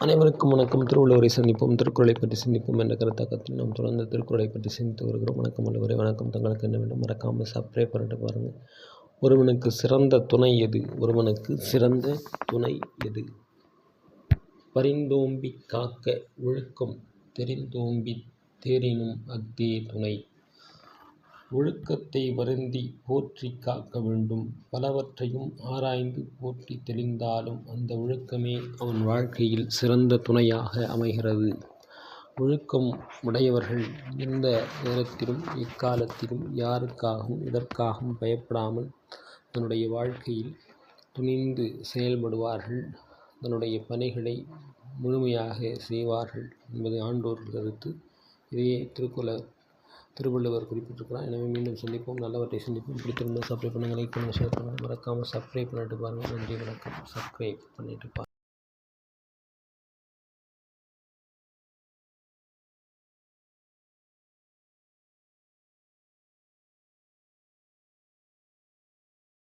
அனைவருக்கும் வணக்கம். திருவள்ளுவரை சந்திப்போம் திருக்குறளை பற்றி சிந்திப்போம் என்ற கருத்தாக்கத்தில் நாம் தொடர்ந்து திருக்குறளை பற்றி சிந்தித்து வருகிறோம். வணக்கம் வள்ளுவரை வணக்கம். தங்களுக்கு என்ன வேண்டும்? மறக்காமல் சப்ஸ்கிரைப் பண்ணிட்டு பாருங்கள் ஒருவனுக்கு சிறந்த துணை எது? ஒருவனுக்கு சிறந்த துணை எது? பரிந்தோம்பி காக்க ஒழுக்கம் தெரிந்தோம்பி தேரினும் அஃதே துணை. ஒழுக்கத்தை வருந்தி போற்றி காக்க வேண்டும். பலவற்றையும் ஆராய்ந்து போற்றி தெளிந்தாலும் அந்த ஒழுக்கமே அவன் வாழ்க்கையில் சிறந்த துணையாக அமைகிறது. ஒழுக்கம் உடையவர்கள் எந்த நேரத்திலும் எக்காலத்திலும் யாருக்காகவும் எதற்காகவும் பயப்படாமல் தன்னுடைய வாழ்க்கையில் துணிந்து செயல்படுவார்கள். தன்னுடைய பணிகளை முழுமையாக செய்வார்கள் என்பது ஆண்டோர் கருத்து. இதையே திருக்குறள் திருவள்ளுவர் குறிப்பிட்டிருக்கிறார். எனவே மீண்டும் சந்திப்போம். நல்லவற்றை சந்திப்போம். பிடித்திருந்தால் சப்ஸ்கிரைப் பண்ணுங்கள் லைக் பண்ணுங்கள் ஷேர் பண்ணுங்கள். மறக்காமல் சப்ஸ்கிரைப் பண்ணிட்டு பாருங்கள். நன்றி வணக்கம். சப்ஸ்கிரைப் பண்ணிட்டு பாருங்கள்.